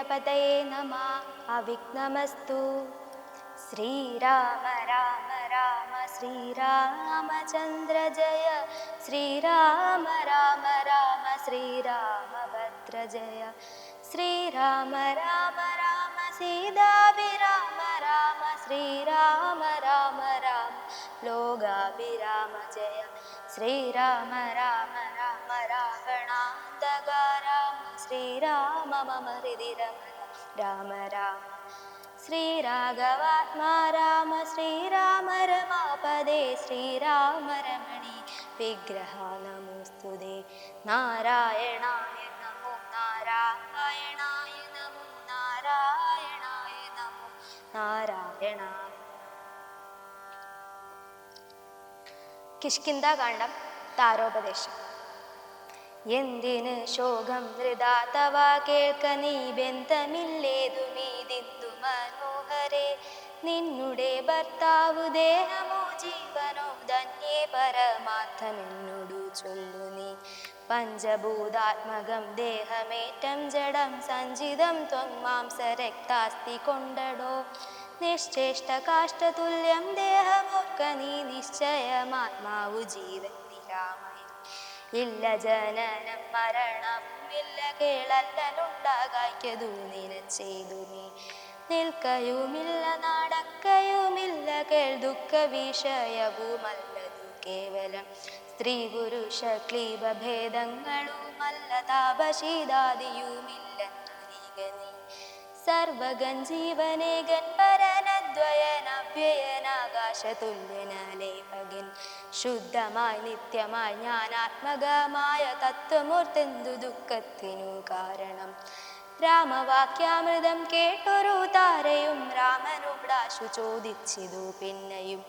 गणपतये न अविघ्नमस्तु। श्रीराम राम राम श्रीरामचन्द्र जय श्रीराम राम राम श्रीराम भद्रजय श्रीराम राम राम सीताभिराम राम श्रीराम राम राम लोगाभिराम जय। श्रीराम राम राम रावणान्त ശ്രീരാമ മമ ഹൃദി രമണ രാമ രാമ ശ്രീരാഘവാത്മാ രാമ ശ്രീരാമ രമാപദേ ശ്രീരാമ രമണി വിഗ്രഹ നമോസ്തുതേ നാരായണായ നമോ നാരായണായ നമോ നാരായണായ നമോ നാരായണ കിഷ്കിന്ദ കാണ്ഡം താരോപദേശം എന്തിന് ശോകം ധൃതാ തവ കേൾക്ക നീ ബന്ധമില്ലേതു നീതിന്തു മനോഹരേ നിന്നുടെ ഭർത്താവു ദേഹമോ ജീവനോ ധന്യേ പരമാർത്ഥമെന്നോടു ചൊല്ലു നീ. പഞ്ചഭൂതാത്മകം ദേഹമേറ്റം ജഡം സഞ്ചിതം ത്വം മാംസരക്താസ്തി കൊണ്ടടോ. നിശ്ചേഷ്ട കാഷ്ടതുല്യം ദേഹമൊക്ക നീ നിശ്ചയമാത്മാവു ജീവൻ. ഇല്ല ജനനം മരണം ഇല്ല കേളല്ലനുണ്ടാകായ്ക്കതു നിനച്ചെയ്തു നീ. നിൽക്കയുമില്ല നടക്കയുമില്ല കേൾ ദുഃഖ വിഷയവുമല്ലതു കേവലം. സ്ത്രീ പുരുഷ ക്ലീബ ഭേദങ്ങളുമല്ല താപശീതാദിയുമില്ല സർവഗൻ ജീവനേകൻ പരനദ്വയനവ്യയനാകാശതുല്യനലേപകൻ ശുദ്ധമായി നിത്യമായി ജ്ഞാനാത്മകമായ തത്വമൂർത്തെന്തു ദുഃഖത്തിനു കാരണം. രാമവാക്യാമൃതം കേട്ടൊരു താരയും രാമനോടാശു ചോദിച്ചിതു പിന്നെയും.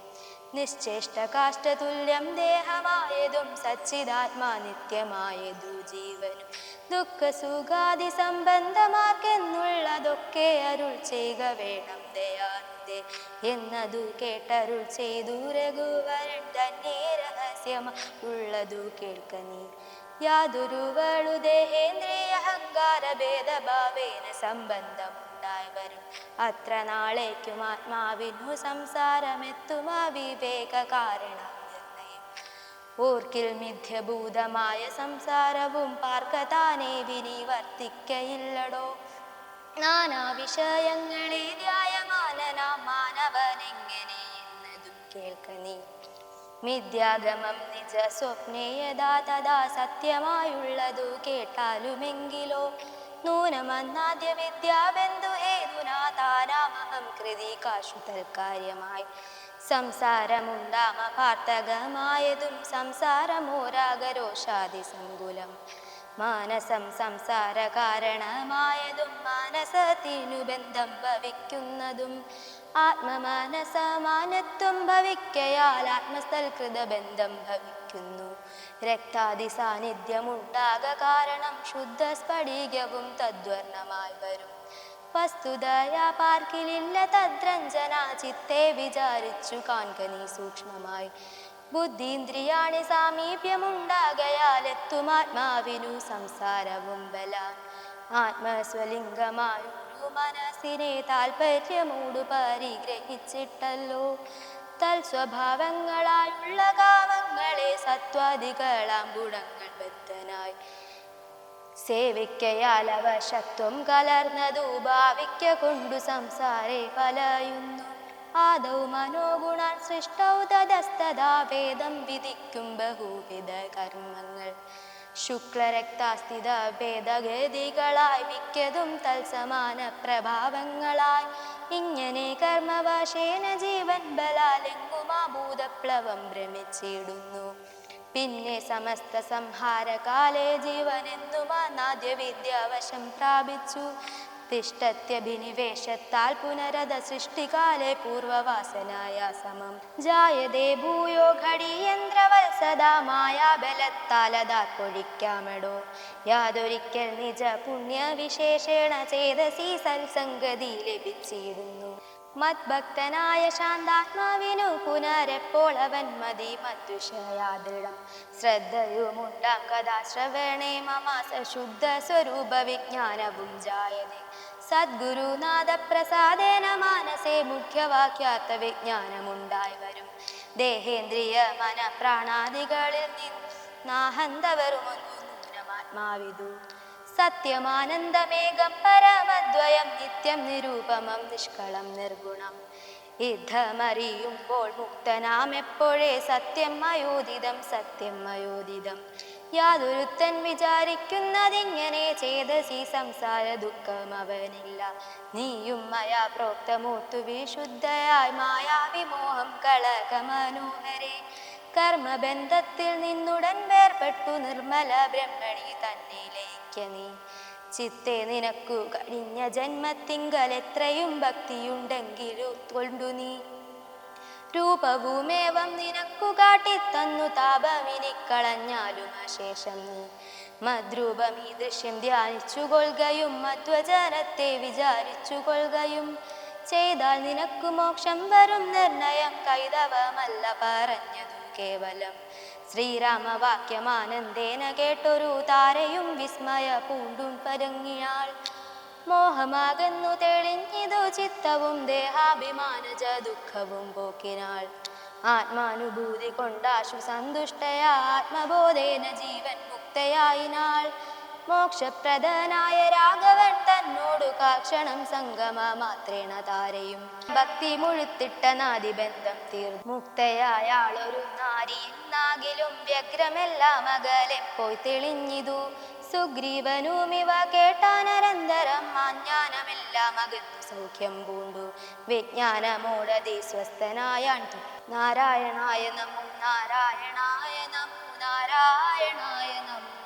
നിശ്ചേഷ്ട കാഷ്ടതുല്യം ദേഹമായതും സച്ചിദാത്മാ നിത്യമായതു ജീവനും. ദുഃഖ സുഖാദി സംബന്ധമാക്കെന്നുള്ളതൊക്കെ അരുൾ ചെയ്യുക വേണം ദയാനിതേ എന്നതു കേട്ടരുൾ ചെയ്തു രഘുവരൻ തന്നെ രഹസ്യം ഉള്ളതു കേൾക്ക നീ. യാതൊരു വളുദേഹേന്ദ്രിയ അഹങ്കാര ഭേദഭാവേന സംബന്ധം വരും അത്ര നാളേക്കും ആത്മാവിനു സംസാരമെത്തുമാ വിവേക കാരണം ഓർക്കിൽ മിഥ്യഭൂതമായ സംസാരവും പാർക്കതാനെ വിനിവർത്തിക്കയില്ലടോ. നാനാ വിഷയങ്ങളെ മാനവനെങ്ങനെ മിഥ്യാഗമം നിജ സ്വപ്നേയതാ തഥാ സത്യമായുള്ളതു കേട്ടാലുമെങ്കിലോ? നൂനമന്നാദ്യ വിദ്യാബന്ധു ഏതുനാ താനാമഹം കൃതി കാശു തൽക്കാര്യമായി സംസാരമുണ്ടാമ പാർത്തകമായതും സംസാരമോരാഗരോഷാദി സങ്കുലം മാനസം സംസാര കാരണമായതും മാനസത്തിനു ബന്ധം ഭവിക്കുന്നതും ആത്മമാനസമാനത്വം ഭവിക്കയാൽ ആത്മസ്ഥൽകൃത ബന്ധം ഭവിക്കുന്നു. രക്താദി സാന്നിധ്യമുണ്ടാക കാരണം ശുദ്ധ സ്ഫടികവും തദ്വർണമായി വരും. വസ്തുതയാ പാർക്കിലില്ല തദ്രഞ്ജന. ചിത്തെ വിചാരിച്ചു കാൺകനി സൂക്ഷ്മമായി. ബുദ്ധീന്ദ്രിയാണി സാമീപ്യമുണ്ടാകയാൽ എത്തുമാത്മാവിനു സംസാരവും ബല. ആത്മസ്വലിംഗമായി മനസ്സിനെ താൽപര്യമൂടു പരിഗ്രഹിച്ചിട്ടല്ലോ. തൽസ്വഭാവങ്ങളായുള്ള കാമങ്ങളെ സത്വാദികളാം ഗുണങ്ങൾ ബദ്ധനായി. സേവിക്കയാൽ അവശത്വം കലർന്നതു ഭാവിക്ക കൊണ്ടു സംസാരെ പലയുന്നു. ആദൗ മനോഗുണാൻ സൃഷ്ടൗ വേദം വിധിക്കും ബഹുവിധ കർമ്മങ്ങൾ. ശുക്ലരക്താസ്ഥിത ഭേദഗതികളായി മിക്കതും തൽസമാന പ്രഭാവങ്ങളായി. ഇങ്ങനെ കർമ്മവാശേന ജീവൻ ബലാലെങ്കുമാ ഭൂതപ്ലവം ഭ്രമിച്ചിടുന്നു. പിന്നെ സമസ്ത സംഹാരകാലേ ജീവനെന്നുമാ നാദ്യ വിദ്യാവശം പ്രാപിച്ചു തിഷ്ടത്യഭിനിവേശത്താൽ പുനരത സൃഷ്ടികാലെ പൂർവവാസനായ സമം. ജായതേ ഭൂയോ ഘടിയന്ത്രവൽ സദാ മായാബലത്താലതാ കൊഴിക്കാമടോ. യാതൊരിക്കൽ നിജ പുണ്യവിശേഷേണ ചേതസി സൽസംഗതി ലഭിച്ചിടുന്നു. മദ്ഭക്തനായ ശാന്താത്മാവിനു പുനരെപ്പോൾ അവൻ മതി മദ്വിഷയാദൃഢം ശ്രദ്ധയുമുണ്ടാം കഥാശ്രവണേ മമാസ ശുദ്ധ സ്വരൂപ വിജ്ഞാനവും ജായതേ. സദ്ഗുരുനാഥ പ്രസാദേന മാനസേ മുഖ്യവാക്യാർത്ഥ വിജ്ഞാനമുണ്ടായി വരും. ദേഹേന്ദ്രിയ മന പ്രാണാദികളിൽ നിന്നാഹന്തവരുമൊന്നു നൂനമാത്മാവിതു. സത്യമാനന്ദമേകം പരമദ്വയം നിത്യം നിരൂപമം നിഷ്കളം നിർഗുണം. യുദ്ധമറിയുമ്പോൾ മുക്തനാം എപ്പോഴേ സത്യം അയോധിതം സത്യം അയോദിതം യാതൊരുത്തൻ വിചാരിക്കുന്നതിങ്ങനെ ചേതസി സംസാര ദുഃഖം അവനില്ല. നീയും മയാ പ്രോക്തമൂത്തു വിശുദ്ധയായി മായാവിമോഹം കളക മനോഹരേ. കർമ്മബന്ധത്തിൽ നിന്നുടൻ വേർപെട്ടു നിർമ്മല ബ്രഹ്മണി തന്നെ ലയിക്ക നീ. ചിത്തെ നിനക്കു കഴിഞ്ഞ ജന്മത്തിങ്കൽ എത്രയും ഭക്തിയുണ്ടെങ്കിലും കൊണ്ടു നീ. രൂപവുമേവം നിനക്കു കാട്ടിത്തന്നു താപമിനിക്കളഞ്ഞാലും അശേഷം നീ. മദ്രൂപം ഈ ദൃശ്യം ധ്യാനിച്ചു കൊള്ളുകയും മധ്വജനത്തെ വിചാരിച്ചു കൊള്ളുകയും ചെയ്താൽ നിനക്കു മോക്ഷം വരും. നിർണയം കൈതവമല്ല പറഞ്ഞതു കേവലം ശ്രീരാമവാക്യമാനന്ദേന കേട്ടൊരു താരയും വിസ്മയ പൂണ്ടും പരങ്ങിയാൾ മോഹമാകുന്നു തെളിഞ്ഞിതു ചിത്തവും ദേഹാഭിമാനജ ദുഃഖവും പോക്കിനാൾ. ആത്മാനുഭൂതി കൊണ്ടാശു സന്തുഷ്ടയ ആത്മബോധേന ജീവൻ മുക്തയായിനാൾ. മോക്ഷപ്രദനായ രാഘവൻ തന്നോടു കാക്ഷണം സംഗമ മാത്രേണ താരയും. ഭക്തി മുഴുത്തിട്ട നാദിബന്ധം തീർന്നു. മുക്തയായ ആളൊരു നാരി എന്നാകിലും വ്യഗ്രമെല്ലാം അകലെ പോയി തെളിഞ്ഞിതു. സുഗ്രീവനുമിവ കേട്ടാനരന്തരം മാഞ്ഞാനമെല്ലാം അകത്തു സൗഖ്യം പൂണ്ടു. വിജ്ഞാനമോടതി സ്വസ്ഥനായ നാരായണായ നമോ നാരായണായ നമോ നാരായണായ നമോ